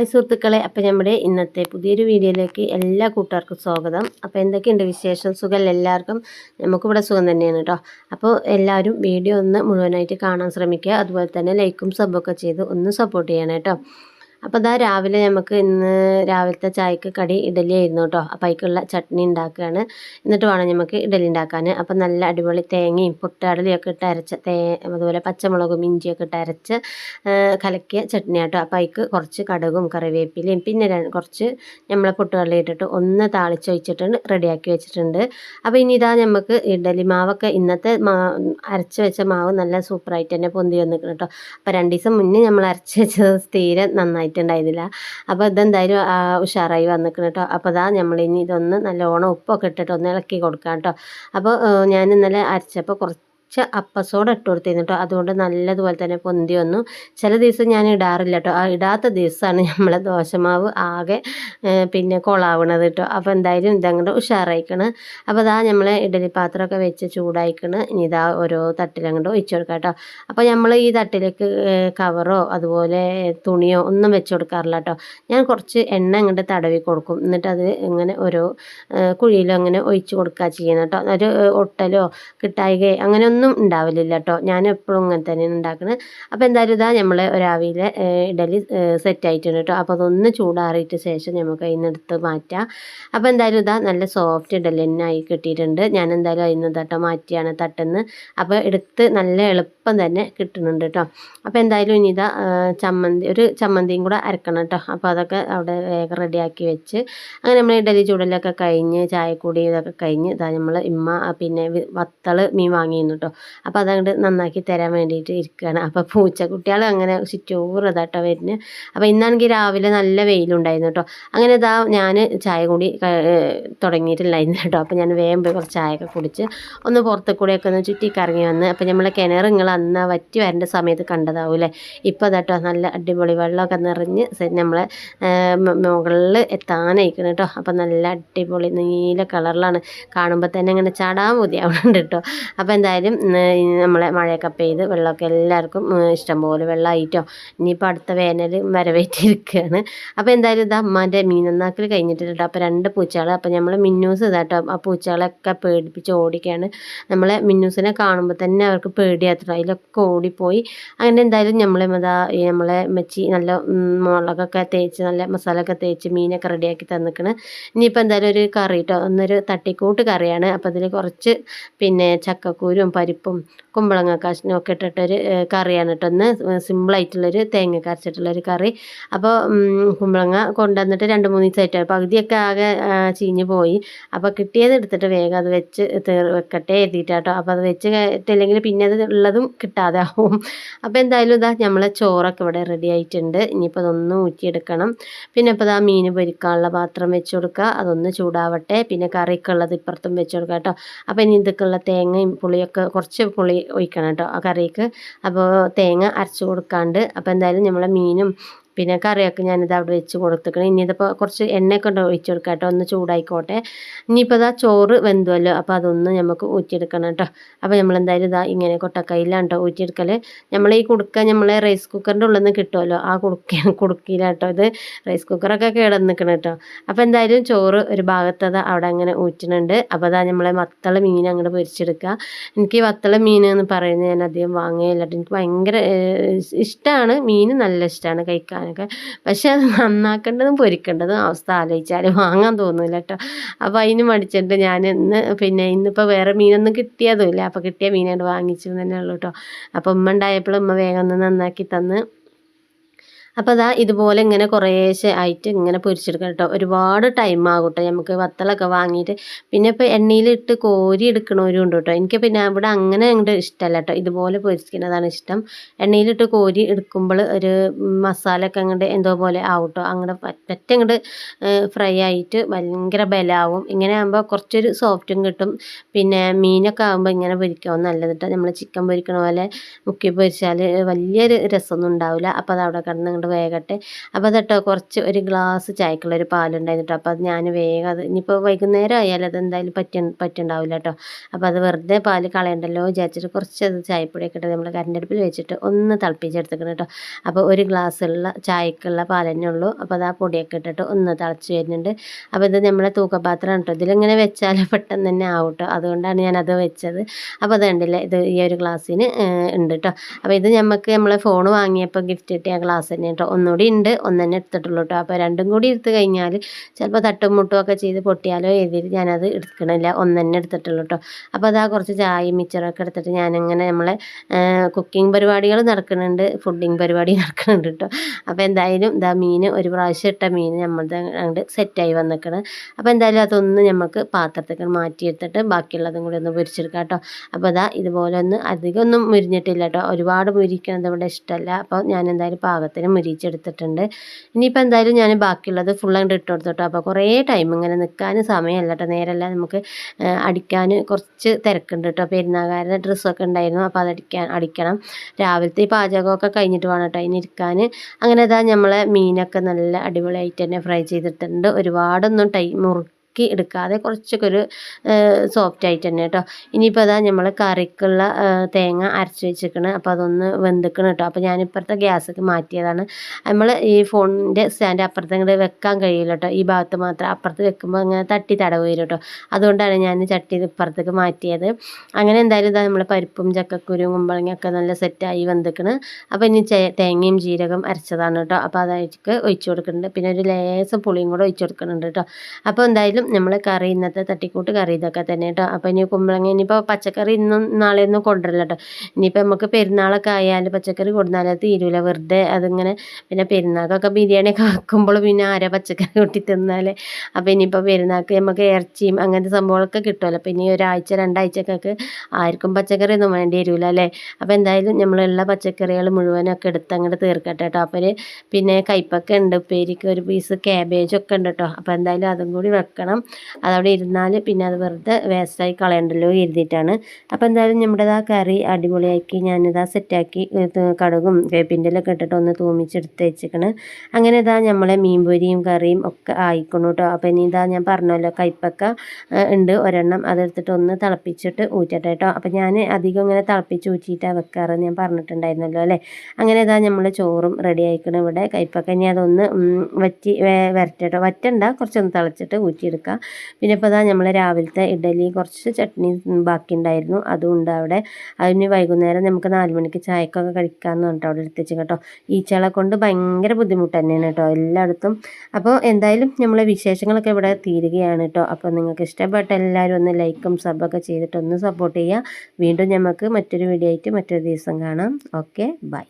Hi സുഹൃത്തുക്കളെ അപ്പോൾ നമ്മുടെ ഇന്നത്തെ പുതിയൊരു വീഡിയോയിലേക്ക് എല്ലാ കൂട്ടുകാർക്കും സ്വാഗതം. അപ്പോൾ എന്തൊക്കെയുണ്ട് വിശേഷം? സുഖം എല്ലാവർക്കും? നമുക്കിവിടെ സുഖം തന്നെയാണ് കേട്ടോ. അപ്പോൾ എല്ലാവരും വീഡിയോ ഒന്ന് മുഴുവനായിട്ട് കാണാൻ ശ്രമിക്കുക. അതുപോലെ തന്നെ ലൈക്കും സബ്ബൊക്കെ ചെയ്ത് ഒന്ന് സപ്പോർട്ട് ചെയ്യണം കേട്ടോ. അപ്പോൾ അതാ രാവിലെ നമുക്ക് ഇന്ന് രാവിലത്തെ ചായക്ക് കടി ഇഡലി ആയിരുന്നു കേട്ടോ അപ്പോൾ അതിക്കുള്ള ചട്നി ഉണ്ടാക്കുകയാണ് എന്നിട്ട് വേണം നമുക്ക് ഇഡലി ഉണ്ടാക്കാൻ അപ്പോൾ നല്ല അടിപൊളി തേങ്ങയും പൊട്ടാടലിയൊക്കെ ഇട്ട് അരച്ച തേ അതുപോലെ പച്ചമുളകും ഇഞ്ചിയൊക്കെ ഇട്ട് അരച്ച് കലക്കിയ ചട്നി കേട്ടോ അപ്പോൾ അതിക്ക് കുറച്ച് കടുകും കറിവേപ്പിലയും പിന്നെ കുറച്ച് നമ്മളെ പൊട്ടുകടലി ഇട്ടിട്ട് ഒന്ന് താളിച്ചൊഴിച്ചിട്ടുണ്ട് റെഡിയാക്കി വെച്ചിട്ടുണ്ട്. അപ്പോൾ ഇനി ഇതാ നമുക്ക് ഇഡലി മാവൊക്കെ ഇന്നത്തെ മാ അരച്ച് വെച്ച മാവ് നല്ല സൂപ്പറായിട്ട് തന്നെ പൊന്തി വന്നിരിക്കണം കേട്ടോ അപ്പോൾ രണ്ട് ദിവസം മുന്നേ നമ്മൾ അരച്ച് വെച്ചത് തീരെ നന്നായി ആയിട്ടുണ്ടായിരുന്നില്ല. അപ്പോൾ ഇതെന്തായാലും ഉഷാറായി വന്നിക്കണം കേട്ടോ അപ്പോൾ അതാ ഇനി ഇതൊന്ന് നല്ലോണം ഉപ്പൊക്കെ ഇട്ടിട്ട് ഒന്ന് ഇളക്കി കൊടുക്കാം കേട്ടോ അപ്പോൾ ഞാൻ ഇന്നലെ അരച്ചപ്പോൾ കുറച്ച് കുറച്ച് അപ്പസോട ഇട്ട് കൊടുത്തിരുന്നു കേട്ടോ അതുകൊണ്ട് നല്ലതുപോലെ തന്നെ പൊന്തി വന്നു. ചില ദിവസം ഞാൻ ഇടാറില്ല കേട്ടോ ആ ഇടാത്ത ദിവസമാണ് നമ്മളെ ദോശമാവ് ആകെ പിന്നെ കൊളാവണത് കേട്ടോ അപ്പോൾ എന്തായാലും ഇതങ്ങോട്ട് ഉഷാറായിക്കണ്. അപ്പോൾ ഇതാ നമ്മൾ ഇഡലി പാത്രമൊക്കെ വെച്ച് ചൂടായിക്കണ്. ഇനി ഇതാ ഓരോ തട്ടിലങ്ങോട്ട് ഒഴിച്ചു കൊടുക്കാം കേട്ടോ അപ്പോൾ നമ്മൾ ഈ തട്ടിലേക്ക് കവറോ അതുപോലെ തുണിയോ ഒന്നും വെച്ച് കൊടുക്കാറില്ല കേട്ടോ ഞാൻ കുറച്ച് എണ്ണ അങ്ങോട്ട് തടവി കൊടുക്കും. എന്നിട്ട് അത് ഇങ്ങനെ ഓരോ കുഴിയിലോ അങ്ങനെ ഒഴിച്ച് കൊടുക്കുക ചെയ്യുന്നത് കേട്ടോ ഒരു ഒട്ടലോ കിട്ടായികയോ അങ്ങനെ ഒന്നും ഉണ്ടാവലില്ല കേട്ടോ ഞാൻ എപ്പോഴും ഇങ്ങനെ തന്നെയാണ് ഉണ്ടാക്കുന്നത് അപ്പോൾ എന്തായാലും ഇതാ നമ്മൾ രാവിലെ ഇഡലി സെറ്റ് ആയിട്ടുണ്ട് കേട്ടോ അപ്പോൾ അതൊന്ന് ചൂടാറിയിട്ട് ശേഷം നമുക്ക് എടുത്ത് മാറ്റാം. അപ്പോൾ എന്തായാലും ഇതാ നല്ല സോഫ്റ്റ് ഇഡലി തന്നെ ആയി കിട്ടിയിട്ടുണ്ട്. ഞാൻ എന്തായാലും അതിൽ നിന്ന് തട്ടോ മാറ്റിയാണ് തട്ടെന്ന് അപ്പോൾ എടുത്ത് നല്ല എളുപ്പം തന്നെ കിട്ടുന്നുണ്ട് കേട്ടോ അപ്പോൾ എന്തായാലും ഇനി ഇതാ ചമ്മന്തി ഒരു ചമ്മന്തിയും കൂടെ അരക്കണം കേട്ടോ അപ്പോൾ അതൊക്കെ അവിടെ വേഗം റെഡിയാക്കി വെച്ച് അങ്ങനെ നമ്മൾ ഇഡലി ചൂടലൊക്കെ കഴിഞ്ഞ് ചായക്കൂടി ഇതൊക്കെ കഴിഞ്ഞ് ഇതാ നമ്മൾ ഇമ്മ പിന്നെ വത്തൾ മീൻ വാങ്ങിയിരുന്നു കേട്ടോ അപ്പോൾ അതങ്ങോട്ട് നന്നാക്കി തരാൻ വേണ്ടിയിട്ട് ഇരിക്കുകയാണ് അപ്പോൾ പൂച്ചക്കുട്ടികൾ അങ്ങനെ ചുറ്റൂറ് ഇതാട്ടോ വരുന്നത് അപ്പോൾ ഇന്നാണെങ്കിൽ രാവിലെ നല്ല വെയിലുണ്ടായിരുന്നു കേട്ടോ അങ്ങനെ ഇതാ ഞാൻ ചായ കൂടി തുടങ്ങിയിട്ടില്ലായിരുന്നു കേട്ടോ അപ്പോൾ ഞാൻ വേഗം പോയി കുറച്ച് ചായയൊക്കെ കുടിച്ച് ഒന്ന് പുറത്ത് കൂടെയൊക്കെ ഒന്ന് ചുറ്റി കറങ്ങി വന്ന് അപ്പോൾ നമ്മളെ കിണർ നിങ്ങൾ അന്ന് വറ്റി വരേണ്ട സമയത്ത് കണ്ടതാവൂലേ ഇപ്പോൾ അതാട്ടോ നല്ല അടിപൊളി വെള്ളമൊക്കെ നിറഞ്ഞ് നമ്മളെ മുകളിൽ എത്താനായിരിക്കുന്നു കേട്ടോ അപ്പോൾ നല്ല അടിപൊളി നീല കളറിലാണ് കാണുമ്പോൾ തന്നെ അങ്ങനെ ചാടാൻ മതിയാവുന്നുണ്ട് കേട്ടോ അപ്പോൾ എന്തായാലും നമ്മളെ മഴയൊക്കെ പെയ്ത് വെള്ളമൊക്കെ എല്ലാവർക്കും ഇഷ്ടംപോലെ വെള്ളമായിട്ടോ ഇനിയിപ്പോൾ അടുത്ത വേനൽ വരവേറ്റിരിക്കുകയാണ്. അപ്പോൾ എന്തായാലും ഇത് അമ്മാന്റെ മീനന്നാക്കൽ കഴിഞ്ഞിട്ടുണ്ട് അപ്പോൾ രണ്ട് പൂച്ചകൾ അപ്പോൾ നമ്മൾ മിന്നൂസ് ഇതാട്ടോ. ആ പൂച്ചകളൊക്കെ പേടിപ്പിച്ച് ഓടിക്കുകയാണ് നമ്മളെ മിന്നൂസിനെ കാണുമ്പോൾ തന്നെ അവർക്ക് പേടിയാത്ര. അതിലൊക്കെ ഓടിപ്പോയി. അങ്ങനെ എന്തായാലും നമ്മളെ മതാ നമ്മളെ മച്ചി നല്ല മുളകൊക്കെ തേച്ച് നല്ല മസാല ഒക്കെ തേച്ച് മീനൊക്കെ റെഡിയാക്കി തന്നിക്കണ്. ഇനിയിപ്പോൾ എന്തായാലും ഒരു കറി കേട്ടോ ഒന്നൊരു തട്ടിക്കൂട്ട് കറിയാണ്. അപ്പോൾ അതിൽ കുറച്ച് പിന്നെ ചക്കക്കൂരും പരിപ്പും കുമ്പളങ്ങ കാശിനും ഒക്കെ ഇട്ടിട്ടൊരു കറിയാണ് കേട്ടോ ഒന്ന് സിമ്പിളായിട്ടുള്ളൊരു തേങ്ങ കരച്ചിട്ടുള്ളൊരു കറി. അപ്പോൾ കുമ്പളങ്ങ കൊണ്ടുവന്നിട്ട് രണ്ട് മൂന്ന് ദിവസമായിട്ട് പകുതിയൊക്കെ ആകെ ചീഞ്ഞ് പോയി. അപ്പോൾ കിട്ടിയത് എടുത്തിട്ട് വേഗം അത് വെച്ച് തീർ വെക്കട്ടെ എഴുതിയിട്ടാട്ടോ അപ്പോൾ അത് വെച്ച് ഇട്ടില്ലെങ്കിൽ പിന്നെ അത് ഉള്ളതും കിട്ടാതെ ആവും അപ്പോൾ എന്തായാലും ഇതാ നമ്മളെ ചോറൊക്കെ ഇവിടെ റെഡി ആയിട്ടുണ്ട്. ഇനിയിപ്പോൾ അതൊന്ന് ഊറ്റിയെടുക്കണം. പിന്നെ ഇപ്പോൾ ഇതാ മീൻ പൊരിക്കാനുള്ള പാത്രം വെച്ച് കൊടുക്കുക. അതൊന്ന് ചൂടാവട്ടെ. പിന്നെ കറിക്കുള്ളത് ഇപ്പുറത്തും വെച്ച് കൊടുക്കുക കേട്ടോ. അപ്പോൾ ഇനി ഇതൊക്കെയുള്ള തേങ്ങയും പുളിയൊക്കെ കുറച്ച് പുളി ഒഴിക്കണം കേട്ടോ ആ കറിക്ക്. അപ്പോൾ തേങ്ങ അരച്ച് കൊടുക്കാണ്ട്. അപ്പോൾ എന്തായാലും നമ്മളെ മീനും പിന്നെ കറിയൊക്കെ ഞാനിത് അവിടെ വെച്ച് കൊടുത്തേക്കണം. ഇനി ഇതിപ്പോൾ കുറച്ച് എണ്ണയൊക്കെ ഉണ്ട് ഒഴിച്ച് കൊടുക്കാം കേട്ടോ. ഒന്ന് ചൂടായിക്കോട്ടെ. ഇനിയിപ്പോൾ ഇതാ ചോറ് വെന്തുമല്ലോ അപ്പോൾ അതൊന്ന് നമുക്ക് ഊറ്റിയെടുക്കണം കേട്ടോ. അപ്പോൾ നമ്മൾ എന്തായാലും ഇതാ ഇങ്ങനെ കൊട്ടക്കൈയിലാണ് കേട്ടോ ഊറ്റിയെടുക്കൽ നമ്മൾ ഈ കുടുക്ക നമ്മളെ റൈസ് കുക്കറിന്റെ ഉള്ളിൽ നിന്ന് കിട്ടുമല്ലോ ആ കുടുക്ക കുടുക്കിയില്ല കേട്ടോ ഇത്. റൈസ് കുക്കറൊക്കെ കേടന്ന് നിൽക്കണം കേട്ടോ. അപ്പോൾ എന്തായാലും ചോറ് ഒരു ഭാഗത്തത് അവിടെ അങ്ങനെ ഊറ്റുന്നുണ്ട് അപ്പോൾ അതാ നമ്മളെ വത്തള മീൻ അങ്ങോട്ട് പൊരിച്ചെടുക്കുക എനിക്ക് വത്തള മീൻ എന്ന് പറയുന്നത് ഞാൻ അധികം വാങ്ങുകയില്ല എനിക്ക് ഭയങ്കര ഇഷ്ടമാണ് മീൻ നല്ല ഇഷ്ടമാണ് കഴിക്കാൻ വാങ്ങാനൊക്കെ പക്ഷെ അത് നന്നാക്കേണ്ടതും പൊരിക്കേണ്ടതും അവസ്ഥ ആലോചിച്ചാൽ വാങ്ങാൻ തോന്നില്ല കേട്ടോ അപ്പോൾ അതിന് മടിച്ചിട്ട് ഞാൻ ഇന്ന് പിന്നെ ഇന്നിപ്പോൾ വേറെ മീനൊന്നും കിട്ടിയതുമില്ല അപ്പോൾ കിട്ടിയ മീനായിട്ട് വാങ്ങിച്ചു തന്നെ ഉള്ളൂ കേട്ടോ അപ്പോൾ ഉമ്മ ഉണ്ടായപ്പോൾ ഉമ്മ വേഗം ഒന്ന് നന്നാക്കി തന്ന്. അപ്പോൾ അതാ ഇതുപോലെ ഇങ്ങനെ കുറേശ്ശെ ആയിട്ട് ഇങ്ങനെ പൊരിച്ചെടുക്കണം കേട്ടോ. ഒരുപാട് ടൈം ആകും കേട്ടോ നമുക്ക് വത്തലൊക്കെ വാങ്ങിയിട്ട്. പിന്നെ ഇപ്പോൾ എണ്ണയിലിട്ട് കോരി എടുക്കണവരും ഉണ്ട് കേട്ടോ. എനിക്ക് പിന്നെ ഇവിടെ അങ്ങനെ അങ്ങോട്ട് ഇഷ്ടമല്ല കേട്ടോ. ഇതുപോലെ പൊരിക്കുന്നതാണ് ഇഷ്ടം. എണ്ണയിലിട്ട് കോരി എടുക്കുമ്പോൾ ഒരു മസാലയൊക്കെ അങ്ങോട്ട് എന്തോ പോലെ ആവും കേട്ടോ അങ്ങോട്ട് പറ്റ അങ്ങോട്ട് ഫ്രൈ ആയിട്ട് ഭയങ്കര ബലാവും ഇങ്ങനെ ആകുമ്പോൾ കുറച്ചൊരു സോഫ്റ്റും കിട്ടും. പിന്നെ മീനൊക്കെ ആകുമ്പോൾ ഇങ്ങനെ പൊരിക്കാവും. നല്ലത് കേട്ടോ നമ്മൾ ചിക്കൻ പൊരിക്കണ പോലെ മുക്കി പൊരിച്ചാൽ വലിയൊരു രസമൊന്നും ഉണ്ടാവില്ല അപ്പോൾ അത് അവിടെ കിടന്ന് അങ്ങോട്ട് വേഗട്ടെ. അപ്പോൾ അതട്ടോ കുറച്ച് ഒരു ഗ്ലാസ് ചായക്കുള്ള ചായക്കുള്ളൊരു പാലുണ്ടായിരുന്നു അപ്പോൾ അത് ഞാൻ വേഗം അത് ഇനിയിപ്പോൾ വൈകുന്നേരം ആയാലും അത് എന്തായാലും പറ്റ പറ്റുണ്ടാവില്ല കേട്ടോ അപ്പോൾ അത് വെറുതെ പാൽ കളയണ്ടല്ലോ വിചാരിച്ചിട്ട് കുറച്ച് അത് ചായപ്പൊടിയൊക്കെ ഇട്ട് നമ്മൾ കരണ്ടടുപ്പിൽ വെച്ചിട്ട് ഒന്ന് തിളപ്പിച്ചെടുത്തിക്കണം കേട്ടോ അപ്പോൾ ഒരു ഗ്ലാസ് ഉള്ള ചായക്കുള്ള പാൽ തന്നെ ഉള്ളൂ. അപ്പോൾ അത് ആ പൊടിയൊക്കെ ഇട്ടിട്ട് ഒന്ന് തിളച്ച് വരുന്നുണ്ട്. അപ്പോൾ ഇത് നമ്മളെ തൂക്കപാത്രമാണ് കേട്ടോ ഇതിലിങ്ങനെ വെച്ചാൽ പെട്ടെന്ന് തന്നെ ആവും അതുകൊണ്ടാണ് ഞാനത് വെച്ചത്. അപ്പോൾ അത് കണ്ടില്ലേ ഇത് ഈ ഒരു ഗ്ലാസ്സിന് ഉണ്ട് കേട്ടോ അപ്പോൾ ഇത് നമുക്ക് നമ്മളെ ഫോൺ വാങ്ങിയപ്പോൾ ഗിഫ്റ്റ് കിട്ടിയ ഗ്ലാസ് തന്നെ കേട്ടോ ഒന്നുകൂടി ഉണ്ട്. ഒന്ന് തന്നെ എടുത്തിട്ടുള്ളൂ കേട്ടോ അപ്പോൾ രണ്ടും കൂടി എടുത്ത് കഴിഞ്ഞാൽ ചിലപ്പോൾ തട്ടും മുട്ടും ഒക്കെ ചെയ്ത് പൊട്ടിയാലോ എഴുതിയിട്ട് ഞാനത് എടുക്കണില്ല. ഒന്ന് തന്നെ എടുത്തിട്ടുള്ളൂ കേട്ടോ അപ്പോൾ അതാ കുറച്ച് ചായയും മിച്ചറൊക്കെ എടുത്തിട്ട് ഞാനിങ്ങനെ നമ്മളെ കുക്കിംഗ് പരിപാടികൾ നടക്കുന്നുണ്ട്. ഫുഡിങ് പരിപാടി നടക്കുന്നുണ്ട് കേട്ടോ അപ്പോൾ എന്തായാലും ഇതാ മീൻ ഒരു പ്രാവശ്യം ഇട്ട മീൻ നമ്മളത് അങ്ങോട്ട് സെറ്റായി വന്നിക്കണം. അപ്പോൾ എന്തായാലും അതൊന്ന് നമുക്ക് പാത്രത്തേക്ക് മാറ്റിയെടുത്തിട്ട് ബാക്കിയുള്ളതും കൂടി ഒന്ന് പൊരിച്ചെടുക്കാം കേട്ടോ അപ്പോൾ അതാ ഇതുപോലെ ഒന്ന് അധികം ഒന്നും മുരിഞ്ഞിട്ടില്ല കേട്ടോ ഒരുപാട് മുരിക്കണത് ഇവിടെ ഇഷ്ടമല്ല അപ്പോൾ ഞാൻ എന്തായാലും പാകത്തിന് മുരിച്ചെടുത്തിട്ടുണ്ട്. ഇനിയിപ്പോൾ എന്തായാലും ഞാൻ ബാക്കിയുള്ളത് ഫുൾ അങ്ങോട്ട് ഇട്ട് കൊടുത്തോട്ടോ. അപ്പോൾ കുറേ ടൈം ഇങ്ങനെ നിൽക്കാനും സമയമല്ല കേട്ടോ നേരമല്ല നമുക്ക് അടിക്കാൻ കുറച്ച് തിരക്കുണ്ട് കേട്ടോ. പെരുന്നാകാരുടെ ഡ്രസ്സൊക്കെ ഉണ്ടായിരുന്നു. അപ്പോൾ അതടിക്കാൻ അടിക്കണം. രാവിലത്തെ ഈ പാചകമൊക്കെ കഴിഞ്ഞിട്ട് വേണം കേട്ടോ ഇനി ഇരിക്കാൻ അങ്ങനെ ഇതാ നമ്മളെ മീനൊക്കെ നല്ല അടിപൊളിയായിട്ട് തന്നെ ഫ്രൈ ചെയ്തിട്ടുണ്ട്. ഒരുപാടൊന്നും ടൈം മുറുക്കി ഉണക്കി എടുക്കാതെ കുറച്ചൊക്കെ ഒരു സോഫ്റ്റ് ആയിട്ട് തന്നെ കേട്ടോ. ഇനിയിപ്പോൾ അതാ നമ്മൾ കറിക്കുള്ള തേങ്ങ അരച്ച് വെച്ചിരിക്കണേ. അപ്പോൾ അതൊന്ന് വെന്തിക്കണം കേട്ടോ. അപ്പോൾ ഞാൻ ഇപ്പുറത്തെ ഗ്യാസൊക്കെ മാറ്റിയതാണ്. നമ്മൾ ഈ ഫോണിന്റെ സ്റ്റാൻഡ് അപ്പുറത്ത് ഇങ്ങോട്ട് വെക്കാൻ കഴിയില്ല കേട്ടോ. ഈ ഭാഗത്ത് മാത്രം അപ്പുറത്ത് വെക്കുമ്പോൾ അങ്ങനെ തട്ടി തടവ് വരും കേട്ടോ. അതുകൊണ്ടാണ് ഞാൻ ചട്ടി ഇപ്പുറത്തേക്ക് മാറ്റിയത്. അങ്ങനെ എന്തായാലും ഇതാ നമ്മൾ പരിപ്പും ചക്കക്കുരും കുമ്പളങ്ങയൊക്കെ നല്ല സെറ്റായി വെന്തിക്കണം. അപ്പോൾ ഇനി തേങ്ങയും ജീരകം അരച്ചതാണ് കേട്ടോ. അപ്പോൾ അതായിട്ട് ഒഴിച്ചു കൊടുക്കുന്നുണ്ട് പിന്നെ ഒരു ലേസം പുളിയും കൂടെ ഒഴിച്ചു കൊടുക്കുന്നുണ്ട് കേട്ടോ. അപ്പോൾ എന്തായാലും നമ്മൾ കറി ഇന്നത്തെ തട്ടിക്കൂട്ട് കറി ഇതൊക്കെ തന്നെ കേട്ടോ. അപ്പോൾ ഇനി കുമ്പളങ്ങ ഇനിയിപ്പോൾ പച്ചക്കറി ഇന്നും നാളെ ഒന്നും കൊണ്ടുവരില്ല കേട്ടോ. ഇനിയിപ്പോൾ നമുക്ക് പെരുന്നാളൊക്കെ ആയാൽ പച്ചക്കറി കൊടുത്താൽ തീരൂല. വെറുതെ അതിങ്ങനെ പിന്നെ പെരുന്നാൾക്കൊക്കെ ബിരിയാണിയൊക്കെ വെക്കുമ്പോൾ പിന്നെ ആരെ പച്ചക്കറി കൂട്ടി തിന്നാൽ അപ്പോൾ ഇനിയിപ്പോൾ പെരുന്നാൾക്ക് നമുക്ക് ഇറച്ചിയും അങ്ങനത്തെ സംഭവങ്ങളൊക്കെ കിട്ടുമല്ലോ. അപ്പോൾ ഇനി ഒരാഴ്ച രണ്ടാഴ്ചക്കൊക്കെ ആർക്കും പച്ചക്കറി ഒന്നും വേണ്ടി വരില്ല അല്ലേ? അപ്പോൾ എന്തായാലും നമ്മളുള്ള പച്ചക്കറികൾ മുഴുവനൊക്കെ എടുത്ത് അങ്ങോട്ട് തീർക്കട്ടെ കേട്ടോ. അപ്പോൾ പിന്നെ കയ്പ്പൊക്കെ ഉണ്ട്. ഉപ്പേരിക്ക് ഒരു പീസ് ക്യാബേജൊക്കെ ഉണ്ട് കേട്ടോ. അപ്പോൾ എന്തായാലും അതും കൂടി വെക്കണം. വെക്കണം അതവിടെ ഇരുന്നാൽ പിന്നെ അത് വെറുതെ വേസ്റ്റായി കളയണ്ടല്ലോ എഴുതിയിട്ടാണ് അപ്പോൾ എന്തായാലും നമ്മുടെ ആ കറി അടിപൊളിയാക്കി ഞാനിതാ സെറ്റാക്കി കടകും വേപ്പിന്റെലൊക്കെ ഇട്ടിട്ട് ഒന്ന് തൂമിച്ചെടുത്ത് വെച്ചിക്കണ്. അങ്ങനെ ഇതാ നമ്മളെ മീൻപൊരിയും കറിയും ഒക്കെ ആയിക്കണു കേട്ടോ അപ്പോൾ ഇനി ഇതാ ഞാൻ പറഞ്ഞല്ലോ കയ്പ്പക്ക ഉണ്ട് ഒരെണ്ണം അതെടുത്തിട്ട് ഒന്ന് തിളപ്പിച്ചിട്ട് ഊറ്റട്ടെ കേട്ടോ അപ്പോൾ ഞാൻ അധികം ഇങ്ങനെ തിളപ്പിച്ച് ഊറ്റിയിട്ടാണ് വെക്കാറ് ഞാൻ പറഞ്ഞിട്ടുണ്ടായിരുന്നല്ലോ അല്ലേ? അങ്ങനെ ഇതാ നമ്മൾ ചോറും റെഡി ആയിക്കണം ഇവിടെ. കയ്പ്പക്ക ഇനി അതൊന്ന് വറ്റി വരട്ടെ കേട്ടോ വറ്റണ്ട കുറച്ചൊന്ന് തിളച്ചിട്ട് ഊറ്റിയെടുക്കാം. എടുക്കുക പിന്നെ ഇപ്പോൾ അതാ നമ്മൾ രാവിലത്തെ ഇഡലി കുറച്ച് ചട്നി ബാക്കി ഉണ്ടായിരുന്നു അതും ഉണ്ട് അവിടെ. അതിന് വൈകുന്നേരം നമുക്ക് നാല് മണിക്ക് ചായക്കൊക്കെ കഴിക്കാമെന്ന് പറഞ്ഞിട്ട് അവിടെ എടുത്തേച്ച് കേട്ടോ. ഈച്ചകളെ കൊണ്ട് ഭയങ്കര ബുദ്ധിമുട്ട് തന്നെയാണ് കേട്ടോ എല്ലായിടത്തും. അപ്പോൾ എന്തായാലും നമ്മളെ വിശേഷങ്ങളൊക്കെ ഇവിടെ തീരുകയാണ് കേട്ടോ. അപ്പോൾ നിങ്ങൾക്ക് ഇഷ്ടപ്പെട്ട എല്ലാവരും ഒന്ന് ലൈക്കും സബൊക്കെ ചെയ്തിട്ട് ഒന്ന് സപ്പോർട്ട് ചെയ്യുക. വീണ്ടും നമുക്ക് മറ്റൊരു വീഡിയോ ആയിട്ട് മറ്റൊരു ദിവസം കാണാം. Okay bye.